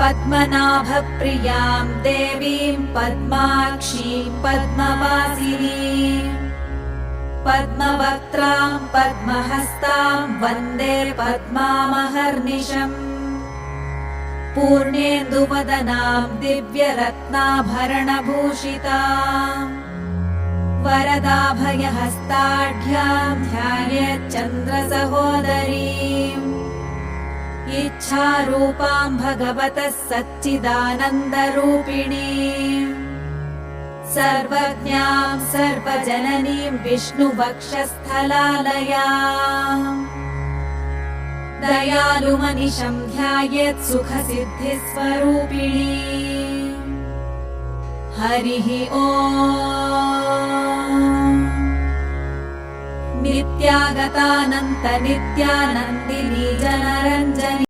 पद्मनाभप्रियां देवीं पद्माक्षीं पद्मवासिनीम् पद्मवक्त्रां पद्महस्तां वन्दे पद्मामहर्निशम्। पूर्णेन्दुवदनां दिव्यरत्नाभरणभूषिता वरदाभयहस्ताढ्यां ध्यायेच्चन्द्रसहोदरीम् इच्छारूपां भगवतः सच्चिदानन्दरूपिणीम् सर्वज्ञां सर्वजननीं विष्णुवक्षस्थलालया दयालुमनिशं ध्यायेत् सुखसिद्धिस्वरूपिणी। हरिः ओ नित्यागतानन्त नित्यानन्दिनी जनरञ्जनी